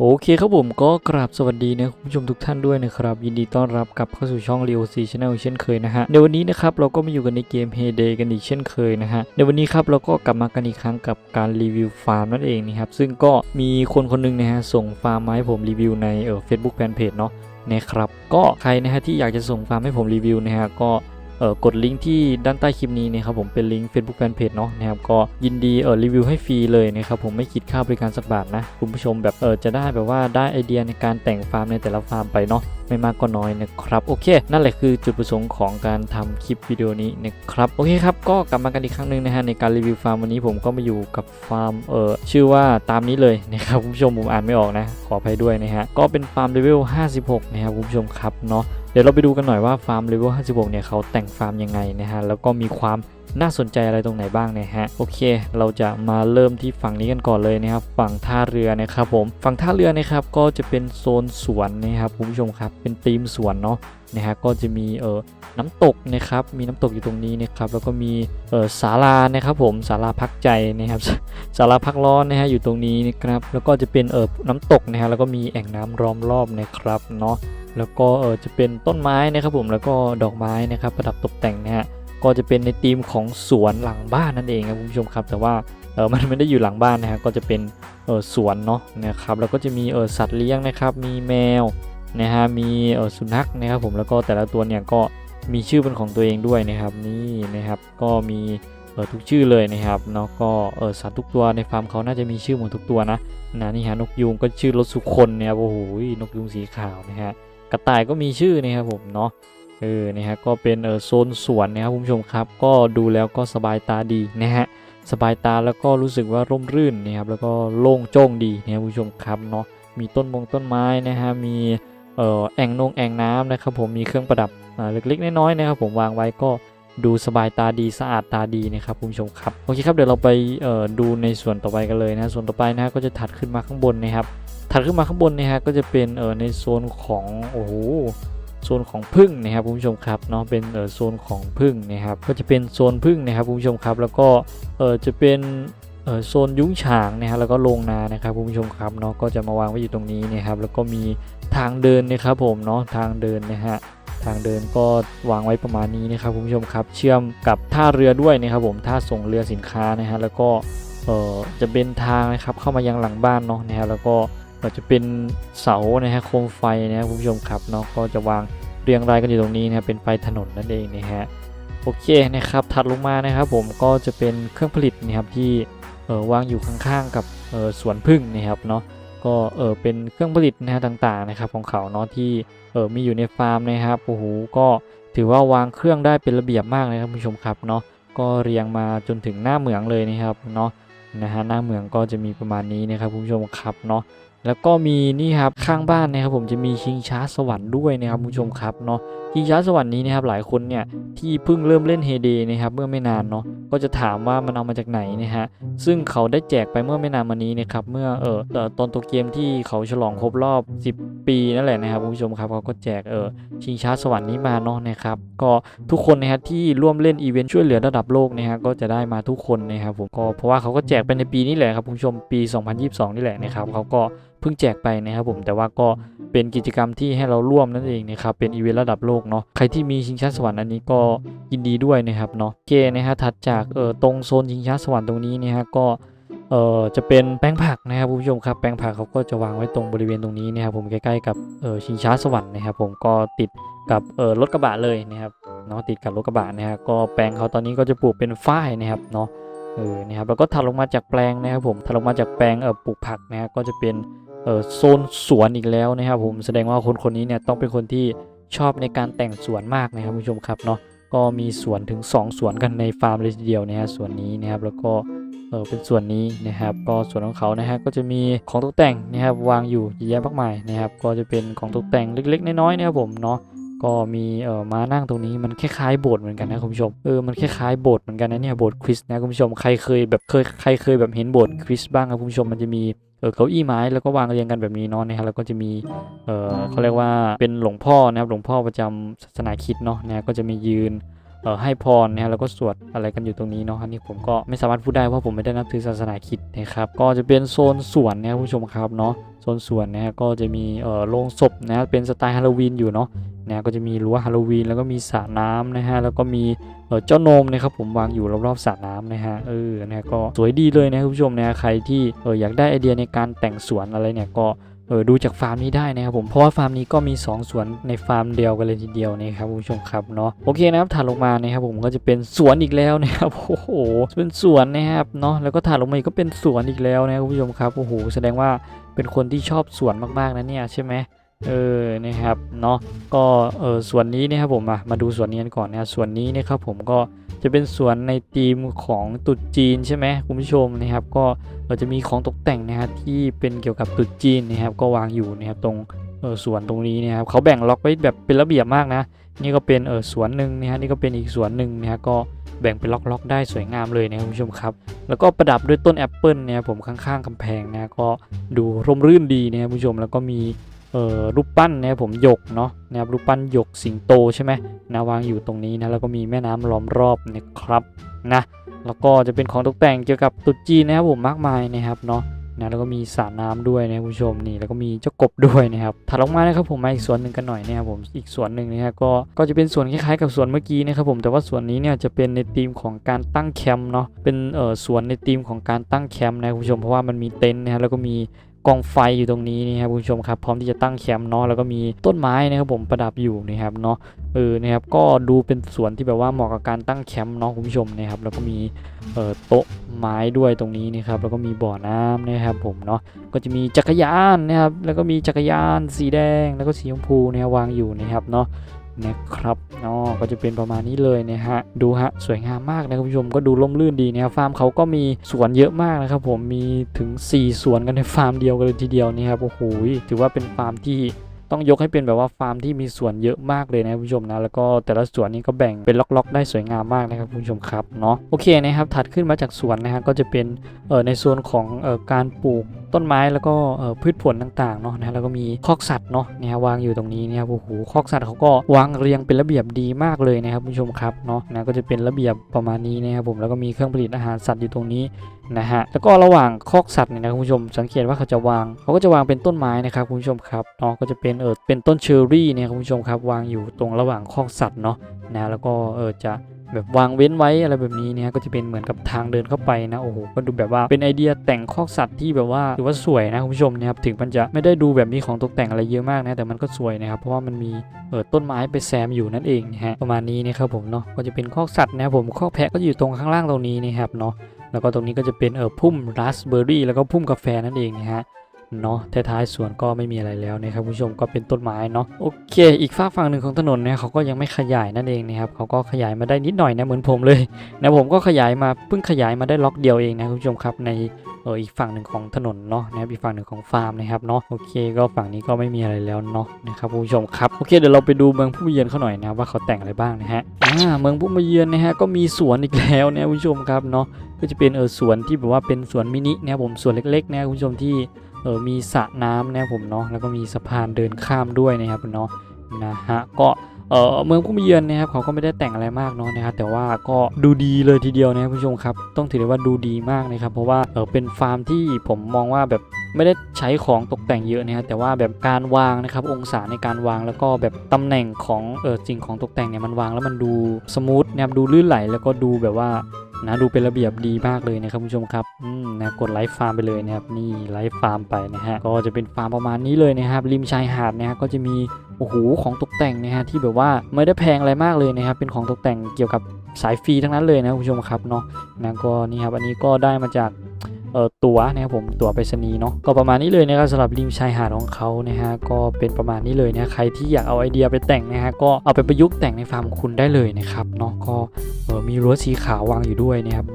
โอเคครับผมก็กราบสวัสดีนะคุณผู้ชมทุกท่านด้วยนะครับ ยินดีต้อนรับกลับเข้าสู่ช่อง Leo C Channel เช่นเคยนะฮะ ในวันนี้นะครับเราก็มาอยู่กันในเกม Heyday กันอีกเช่นเคยนะฮะ ในวันนี้ครับเราก็กลับมากันอีกครั้งกับการรีวิวฟาร์มนั่นเองนะครับ ซึ่งก็มีคนคนหนึงนะฮะส่งฟาร์มมาให้ผมรีวิวในเอ่อ Facebook Fanpage เนาะนะครับก็ใครนะฮะที่อยากจะส่งฟาร์มให้ผมรีวิวนะฮะก็ กดลิงก์ที่ด้านใต้คลิปนี้นะครับผมเป็นลิงก์ Facebook Fanpage เนาะนะครับก็ยินดีเอ่อรีวิวให้ฟรีเลยนะครับผมไม่คิดค่าบริการสักบาทนะคุณผู้ชมแบบเออจะได้แบบว่าได้ไอเดียในการแต่งฟาร์มในแต่ละฟาร์มไปเนาะไม่มากก็น้อยนะครับโอเค นั่นแหละคือจุดประสงค์ของการทำคลิปวิดีโอนี้นะครับโอเคครับก็กลับมากันอีกครั้งหนึ่งนะฮะในการรีวิวฟาร์มวันนี้ผมก็มาอยู่กับฟาร์มเออชื่อว่าตามนี้เลยนะครับคุณผู้ชมผมอ่านไม่ออกนะ ขออภัยด้วยนะฮะก็เป็นฟาร์มเลเวล56 นะครับคุณผู้ชมครับเนาะ ดี๋ยวเราไปดูกันหน่อยว่าฟาร์มเลเวล56 เนี่ยเขาแต่งฟาร์มยังไงนะฮะ แล้วก็มีความน่าสนใจอะไรตรงไหนบ้างนะฮะ โอเค เราจะมาเริ่มที่ฝั่งนี้กันก่อนเลยนะครับ ฝั่งท่าเรือนะครับผม ฝั่งท่าเรือนะครับก็จะเป็นโซนสวนนะครับคุณผู้ชมครับ เป็นธีมสวนเนาะนะฮะ ก็จะมีเอ่อน้ำตกนะครับ มีน้ำตกอยู่ตรงนี้นะครับ แล้วก็มีเอ่อศาลานะครับผมศาลาพักใจนะครับศาลาพักร้อนนะฮะอยู่ตรงนี้นะครับ แล้วก็จะเป็นเอ่อน้ำตกนะฮะ แล้วก็มีแอ่งน้ำล้อมรอบนะครับเนาะ แล้วก็เออจะเป็นต้นไม้นะครับผมแล้วก็ดอกไม้นะครับประดับตกแต่งนะฮะก็จะเป็นในธีมของสวนหลังบ้านนั่นเองครับคุณผู้ชมครับ แต่ว่าเออมันไม่ได้อยู่หลังบ้านนะฮะก็จะเป็นเออสวนเนาะนะครับแล้วก็จะมีเออสัตว์เลี้ยงนะครับ มีแมวนะฮะมีเออสุนัขนะครับผมแล้วก็แต่ละตัวเนี่ยก็มีชื่อเป็นของตัวเองด้วยนะครับนี่นะครับก็มีเออทุกชื่อเลยนะครับเนาะก็เออสัตว์ทุกตัวในฟาร์มเขาน่าจะมีชื่อหมดทุกตัวนะนะนี่ฮะนกยูงก็ชื่อรถสุคนเนี่ยโอ้โหนกยูงสีขาวนะฮะ กระต่ายก็มีชื่อนะครับผมเนาะเออนะฮะก็เป็นเออโซนสวนนะครับคุณผู้ชมครับ ก็ดูแล้วก็สบายตาดีนะฮะสบายตาแล้วก็รู้สึกว่าร่มรื่นนะครับแล้วก็โล่งโจ้งดีนะครับคุณผู้ชมครับเนาะมีต้นมงต้นไม้นะฮะมีเอ่อแอ่งนงแอ่งน้ำนะครับผมมีเครื่องประดับอ่าเล็กๆน้อยๆนะครับผมวางไว้ก็ดูสบายตาดีสะอาดตาดีนะครับคุณผู้ชมครับโอเคครับเดี๋ยวเราไปเอ่อดูในส่วนต่อไปกันเลยนะส่วนต่อไปนะฮะก็จะถัดขึ้นมาข้างบนนะครับ ถัดขึ้นมาข้างบนนะฮะก็จะเป็นเออในโซนของโอ้โหโซนของพึ่งนะครับคุณผู้ชมครับเนาะเป็นเออโซนของพึ่งนะครับก็จะเป็นโซนพึ่งนะครับคุณผู้ชมครับ แล้วก็เออจะเป็นเออโซนยุ้งฉางนะฮะแล้วก็โรงนานะครับคุณผู้ชมครับเนาะก็จะมาวางไว้อยู่ตรงนี้นะครับแล้วก็มีทางเดินนะครับผมเนาะทางเดินนะฮะทางเดินก็วางไว้ประมาณนี้นะครับคุณผู้ชมครับ เชื่อมกับท่าเรือด้วยนะครับผมท่าส่งเรือสินค้านะฮะแล้วก็เออจะเป็นทางนะครับเข้ามายังหลังบ้านเนาะนะฮะแล้วก็็จะเป็นเสานะฮะโคมไฟนะครับคุณผู้ชมครับเนาะก็จะวางเรียงรายกันอยู่ตรงนี้นะครับเป็นไฟถนนนั่นเองนะฮะโอเคนะครับถัดลงมานะครับผมก็จะเป็นเครื่องผลิตนะครับที่เออวางอยู่ข้างๆกับเออสวนพึ่งนะครับเนาะก็เออเป็นเครื่องผลิตนะฮะต่างๆนะครับของเขาเนาะที่เออมีอยู่ในฟาร์มนะครับโอ้โหก็ถือว่าวางเครื่องได้เป็นระเบียบมากเลยครับคุณผู้ชมครับเนาะก็เรียงมาจนถึงหน้าเหมืองเลยนะครับเนาะนะฮะหน้าเหมืองก็จะมีประมาณนี้นะครับคุณผู้ชมครับเนาะ แล้วก็มีนี่ครับข้างบ้านนะครับผมจะมีชิงช้าสวรรค์ด้วยนะครับผู้ชมครับเนาะชิงช้าสวรรค์นี้นะครับหลายคนเนี่ยที่เพิ่งเริ่มเล่นเฮเดนะครับเมื่อไม่นานเนาะก็จะถามว่ามันเอามาจากไหนนะฮะซึ่งเขาได้แจกไปเมื่อไม่นานมานี้นะครับเมื่อเออตอนตัวเกมที่เขาฉลองครบรอบ 10 ปีนั่นแหละนะครับผู้ชมครับเขาก็แจกเออชิงช้าสวรรค์นี้มาเนาะนะครับก็ทุกคนนะฮะที่ร่วมเล่นอีเวนต์ช่วยเหลือระดับโลกนะฮะก็จะได้มาทุกคนนะครับผมก็เพราะว่าเขาก็แจกไปในปีนี้แหละครับผู้ชมปี 2022 นี่แหละนะครับเขาก็ พิ่งแจกไปนะครับผมแต่ว่าก็เป็นกิจกรรมที่ให้เราร่วมนั่นเองนะครับเป็นอีเวนต์ระดับโลกเนาะใครที่มีชิงช้าสวรรค์อันนี้ก็ยินดีด้วยนะครับเนาะโอเคนะฮะถัดจากเอ่อตรงโซนชิงช้าสวรรค์ตรงนี้นะฮะก็เอ่อจะเป็นแป้งผักนะครับคุณผู้ชมครับแป้งผักเขาก็จะวางไว้ตรงบริเวณตรงนี้นะครับผมใกล้ๆกับเอ่อชิงช้าสวรรค์นะครับผมก็ติดกับเอ่อรถกระบะเลยนะครับเนาะติดกับรถกระบะนะฮะก็แปลงเขาตอนนี้ก็จะปลูกเป็นฝ้ายนะครับเนาะเออนะครับแล้วก็ถัดลงมาจากแปลงนะครับผมถัดลงมาจากแปลงเอ่อปลูกผักนะฮะก็จะเป็น โซนสวนอีกแล้วนะครับผมแสดงว่าคนคนนี้เนี่ยต้องเป็นคนที่ชอบในการแต่งสวนมากนะครับคุณผู้ชมครับเนาะก็มีสวนถึง 2 สวนกันในฟาร์มเลยทีเดียวนะฮะสวนนี้นะครับแล้วก็เออเป็นส่วนนี้นะครับ ก็ส่วนของเขานะฮะก็จะมีของตกแต่งนะครับวางอยู่เยอะแยะมากมายนะครับ ก็จะเป็นของตกแต่งเล็ก ๆ น้อยๆนะครับผมเนาะก็มีเออมานั่งตรงนี้มันคล้ายๆโบสถ์เหมือนกันนะคุณผู้ชมเออมันคล้ายๆโบสถ์เหมือนกันนะเนี่ยโบสถ์คริสต์นะคุณผู้ชมใครเคยแบบเคยใครเคยแบบเห็นโบสถ์คริสต์บ้างครับคุณผู้ชมมันจะมีเออเก้าอี้ไม้แล้วก็วางเรียงกันแบบนี้เนาะนะฮะแล้วก็จะมีเออเขาเรียกว่าเป็นหลวงพ่อนะครับหลวงพ่อประจำศาสนาคิดเนาะนะก็จะมียืน ให้พรนะฮะแล้วก็สวดอะไรกันอยู่ตรงนี้เนาะอันนี้ผมก็ไม่สามารถพูดได้เพราะผมไม่ได้นับถือศาสนาคริดนะครับก็จะเป็นโซนสวนนะผู้ชมครับเนาะโซนสวนนะฮะก็จะมีเอ่อโรงศพนะฮะเป็นสไตล์ฮาโลวีนอยู่เนาะนะก็จะมีรั้วฮาโลวีนแล้วก็มีสระน้ำนะฮะแล้วก็มีเออเจ้านมนะครับผมวางอยู่รอบๆสระน้ำนะฮะเออนะก็สวยดีเลยนะครับผู้ชมนะใครที่เอออยากได้ไอเดียในการแต่งสวนอะไรเนี่ยก็ เออดูจากฟาร์มนี้ได้นะครับผมเพราะว่าฟาร์มนี้ก็มี 2 สวนในฟาร์มเดียวกันเลยทีเดียวนะครับคุณผู้ชมครับเนาะโอเคนะครับถัดลงมานะครับผมก็จะเป็นสวนอีกแล้วนะครับโอ้โหเป็นสวนนะครับเนาะแล้วก็ถัดลงมาอีกก็เป็นสวนอีกแล้วนะครับคุณผู้ชมครับโอ้โหแสดงว่าเป็นคนที่ชอบสวนมากๆนะเนี่ยใช่ไหม เออนะครับเนาะก็เออส่วนนี้นะครับผมมามาดูส่วนนี้กันก่อนนะส่วนนี้นะครับผมก็จะเป็นสวนในธีมของตรุษจีนใช่ไหมคุณผู้ชมนะครับ ก็เราจะมีของตกแต่งนะฮะที่เป็นเกี่ยวกับตรุษจีนนะครับ ก็วางอยู่นะครับตรงเออสวนตรงนี้นะครับเขาแบ่งล็อกไว้แบบเป็นระเบียบมากนะ นี่ก็เป็นเออสวนหนึ่งนะฮะนี่ก็เป็นอีกสวนหนึ่งนะฮะก็แบ่งเป็นล็อกๆได้สวยงามเลยนะคุณผู้ชมครับ แล้วก็ประดับด้วยต้นแอปเปิลเนี่ยผมข้างๆกำแพงนะก็ดูร่มรื่นดีนะคุณผู้ชมแล้วก็มี เอ่อรูปปั้นนะครับผมหยกเนาะนะครับรูปปั้นหยกสิงโตใช่ไหมนะวางอยู่ตรงนี้นะแล้วก็มีแม่น้ำล้อมรอบนะครับนะแล้วก็จะเป็นของตกแต่งเกี่ยวกับตุ๊จีนนะครับผมมากมายนะครับเนาะนะแล้วก็มีสระน้ำด้วยนะคุณผู้ชมนี่แล้วก็มีเจ้ากบด้วยนะครับถัดลงมานะครับผมมาอีกสวนหนึ่งกันหน่อยนะครับผมอีกสวนหนึ่งนะครับก็ก็จะเป็นสวนคล้ายๆกับสวนเมื่อกี้นะครับผมแต่ว่าสวนนี้เนี่ยจะเป็นในธีมของการตั้งแคมป์เนาะเป็นเอ่อสวนในธีมของการตั้งแคมป์นะคุณผู้ชมเพราะว่ามันมีเต็นท์นะฮะแล้วก็มี กองไฟอยู่ตรงนี้นะครับคุณผู้ชมครับพร้อมที่จะตั้งแคมป์เนาะแล้วก็มีต้นไม้นะครับผมประดับอยู่นะครับเนาะเออนะครับก็ดูเป็นสวนที่แบบว่าเหมาะกับการตั้งแคมป์เนาะคุณผู้ชมนะครับแล้วก็มีเอ่อโต๊ะไม้ด้วยตรงนี้นะครับแล้วก็มีบ่อน้ำนะครับผมเนาะก็จะมีจักรยานนะครับแล้วก็มีจักรยานสีแดงแล้วก็สีชมพูนะครับวางอยู่นะครับเนาะ นะครับเนาะก็จะเป็นประมาณนี้เลยนะฮะดูฮะสวยงามมากนะคุณผู้ชมก็ดูล่มลื่นดีนะครับฟาร์มเขาก็มีสวนเยอะมากนะครับผมมีถึง 4 สวนกันในฟาร์มเดียวกันเลยทีเดียวนี่ครับโอ้โหถือว่าเป็นฟาร์มที่ ต้องยกให้เป็นแบบว่าฟาร์มที่มีสวนเยอะมากเลยนะคุณผู้ชมนะแล้วก็แต่ละสวนนี้ก็แบ่งเป็นล็อกๆ ได้สวยงามมากนะครับคุณผู้ชมครับเนาะโอเคนะครับถัดขึ้นมาจากสวนนะฮะก็จะเป็นเอ่อในโซนของเอ่อการปลูกต้นไม้แล้วก็เอ่อพืชผลต่างๆเนาะนะแล้วก็มีคอกสัตว์เนาะเนี่ยฮะวางอยู่ตรงนี้นะครับโอ้โหคอกสัตว์เขาก็วางเรียงเป็นระเบียบดีมากเลยนะครับคุณผู้ชมครับเนาะนะก็จะเป็นระเบียบประมาณนี้นะครับผมแล้วก็มีเครื่องผลิตอาหารสัตว์อยู่ตรงนี้ นะฮะแล้วก็ระหว่างคอกสัตว์เนี่ยนะคุณผู้ชมสังเกตว่าเขาจะวางเขาก็จะวางเป็นต้นไม้นะครับคุณผู้ชมครับเนาะก็จะเป็นเออเป็นต้นเชอร์รี่เนี่ยคุณผู้ชมครับวางอยู่ตรงระหว่างคอกสัตว์เนาะนะแล้วก็เออจะ แบบวางเว้นไว้อะไรแบบนี้เนี่ยก็จะเป็นเหมือนกับทางเดินเข้าไปนะโอ้โหก็ดูแบบว่าเป็นไอเดียแต่งคอกสัตว์ที่แบบว่าถือว่าสวยนะคุณผู้ชมนะครับถึงมันจะไม่ได้ดูแบบมีของตกแต่งอะไรเยอะมากนะแต่มันก็สวยนะครับเพราะว่ามันมีเออต้นไม้ไปแซมอยู่นั่นเองนะฮะประมาณนี้นะครับผมเนาะก็จะเป็นคอกสัตว์นะครับผมคอกแพะก็อยู่ตรงข้างล่างตรงนี้นะครับเนาะแล้วก็ตรงนี้ก็จะเป็นเออพุ่มราสเบอร์รี่แล้วก็พุ่มกาแฟนั่นเองนะฮะ เนาะท้ายๆสวนก็ไม่มีอะไรแล้วนะครับคุณผู้ชมก็เป็นต้นไม้เนาะโอเค อีกฝากฝั่งหนึ่งของถนนเนี่ยเขาก็ยังไม่ขยายนั่นเองนะครับเขาก็ขยายมาได้นิดหน่อยนะเหมือนผมเลยนะผมก็ขยายมาเพิ่งขยายมาได้ล็อกเดียวเองนะคุณผู้ชมครับในเอออีกฝั่งหนึ่งของถนนเนาะนะครับอีกฝั่งหนึ่งของฟาร์มนะครับเนาะโอเค ก็ฝั่งนี้ก็ไม่มีอะไรแล้วเนาะนะครับคุณผู้ชมครับโอเคเดี๋ยวเราไปดูเมืองผู้มาเยือนเขาหน่อยนะว่าเขาแต่งอะไรบ้างนะฮะอ่าเมืองผู้มาเยือนนะฮะก็มีสวนอีกแล้วนะคุณผู้ชมครับเนาะก็จะเป็นเออสวนที่แบบว่าเป็นสวนมินินะครับผมสวนเล็กๆนะคุณผู้ชมที่ ออมีสระน้ำนะผมเนาะแล้วก็มีสะพานเดินข้ามด้วยนะครับเนาะนะฮะก็เออเมืองผู้มาเยือนนะครับเขาก็ไม่ได้แต่งอะไรมากเนาะนะครับแต่ว่าก็ดูดีเลยทีเดียวนะครับคุณผู้ชมครับ ต้องถือได้ว่าดูดีมากนะครับ เพราะว่าเออเป็นฟาร์มที่ผมมองว่าแบบไม่ได้ใช้ของตกแต่งเยอะนะครับแต่ว่าแบบการวางนะครับองศาในการวางแล้วก็แบบตำแหน่งของเออสิ่งของตกแต่งเนี่ยมันวางแล้วมันดูสมูทนะครับดูลื่นไหลแล้วก็ดูแบบว่า นะดูเป็นระเบียบดีมากเลยนะครับคุณผู้ชมครับอืมนะกดไลฟ์ฟาร์มไปเลยนะครับนี่ไลฟ์ฟาร์มไปนะฮะก็จะเป็นฟาร์มประมาณนี้เลยนะครับริมชายหาดนะฮะก็จะมีโอ้โหของตกแต่งนะฮะที่แบบว่าไม่ได้แพงอะไรมากเลยนะครับเป็นของตกแต่งเกี่ยวกับสายฟรีทั้งนั้นเลยนะคุณผู้ชมครับเนาะนะก็นี่ครับอันนี้ก็ได้มาจาก อ่อตั๋วนะครับผมตั๋วไปรษณีย์เนาะก็ประมาณนี้เลยนะครับสำหรับริมชายหาดของเขานะฮะก็เป็นประมาณนี้เลยนะใครที่อยากเอาไอเดียไปแต่งนะฮะก็เอาไปประยุกต์แต่งในฟาร์มคุณได้เลยนะครับเนาะก็เออมีรั้วสีขาววางอยู่ด้วยนะครับ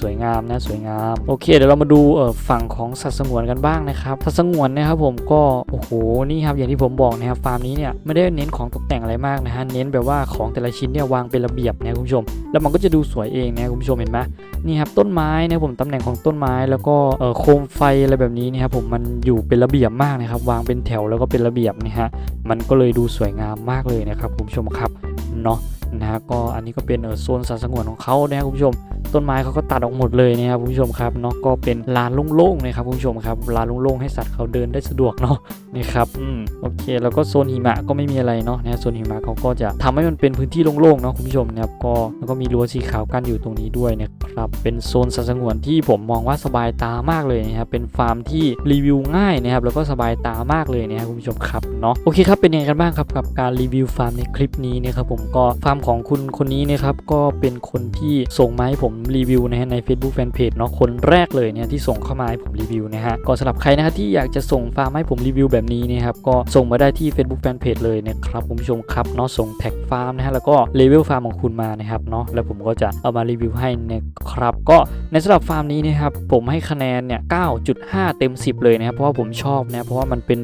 สวยงามนะสวยงามโอเคเดี๋ยวเรามาดูเออฝั่งของสัตว์สงวนกันบ้างนะครับสัตว์สงวนนะครับผมก็โอ้โหนี่ครับอย่างที่ผมบอกนะครับฟาร์มนี้เนี่ยไม่ได้เน้นของตกแต่งอะไรมากนะฮะเน้นแบบว่าของแต่ละชิ้นเนี่ยวางเป็นระเบียบนะคุณผู้ชม แล้วมันก็จะดูสวยเองนะคุณผู้ชมเห็นไหมนี่ครับต้นไม้นะผมตำแหน่งของต้นไม้แล้วก็เออโคมไฟอะไรแบบนี้นะครับผมมันอยู่เป็นระเบียบมากนะครับวางเป็นแถวแล้วก็เป็นระเบียบนะฮะมันก็เลยดูสวยงามมากเลยนะครับคุณผู้ชมครับเนาะนะฮะก็อันนี้ก็เป็นเออโซนสัตว์สงวนของเขานะครับคุณผู้ชม ต้นไม้เขาก็ตัดออกหมดเลยนะครับคุณผู้ชมครับเนาะก็เป็นลานโล่งๆนะครับคุณผู้ชมครับลานโล่งๆให้สัตว์เขาเดินได้สะดวกเนาะนี่ครับอืมโอเค แล้วก็โซนหิมะก็ไม่มีอะไรเนาะนะโซนหิมะเขาก็จะทำให้มันเป็นพื้นที่โล่งๆเนาะคุณผู้ชมนะครับก็แล้วก็มีรั้วสีขาวกั้นอยู่ตรงนี้ด้วยนะครับเป็นโซนสัตว์สงวนที่ผมมองว่าสบายตามากเลยนะครับเป็นฟาร์มที่รีวิวง่ายนะครับแล้วก็สบายตามากเลยนะครับคุณผู้ชมครับเนาะโอเคครับเป็นยังไงกันบ้างครับกับการรีวิวฟาร์มในคลิปนี้นะครับผมก็ฟาร์มของคุณคนนี้นะครับก็เป็นคนที่ส่งมาให้ผมรีวิวนะฮะใน Facebook Fanpage เนาะคนแรกเลยเนี่ยที่ส่งเข้ามาให้ผมรีวิวนะฮะก็สำหรับใครนะฮะที่อยากจะส่งฟาร์มให้ผมรีวิวแบบนี้นะครับก็ส่งมาได้ที่ Facebook Fanpage เลยนะครับคุณผู้ชมครับเนาะส่งแท็กฟาร์มนะฮะแล้วก็เลเวลฟาร์มของคุณมานะครับเนาะแล้วผมก็จะเอามารีวิวให้นะครับก็ในสำหรับฟาร์มนี้นะครับผมให้คะแนนเนี่ย 9.5 เต็ม 10 เลยนะครับเพราะว่าผมชอบนะเพราะว่ามันเป็น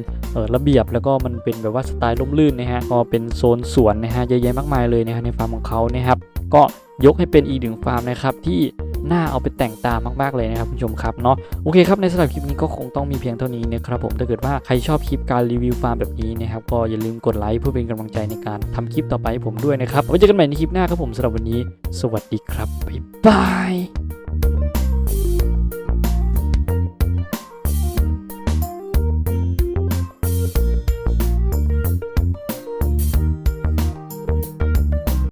ระเบียบแล้วก็มันเป็นแบบว่าสไตล์ร่มรื่นนะฮะก็เป็นโซนสวนนะฮะเยอะแยะมากมายเลยนะฮะในฟาร์มของเขานะครับก็ ยกให้เป็นอีกหนึ่งฟาร์มนะครับที่น่าเอาไปแต่งตามมากๆเลยนะครับคุณผู้ชมครับเนาะโอเคครับในสำหรับคลิปนี้ก็คงต้องมีเพียงเท่านี้นะครับผมถ้าเกิดว่าใครชอบคลิปการรีวิวฟาร์มแบบนี้นะครับก็อย่าลืมกดไลค์เพื่อเป็นกำลังใจในการทำคลิปต่อไปให้ผมด้วยนะครับไว้เจอกันใหม่ในคลิปหน้าครับผมสำหรับวันนี้ สวัสดีครับบ๊ายบาย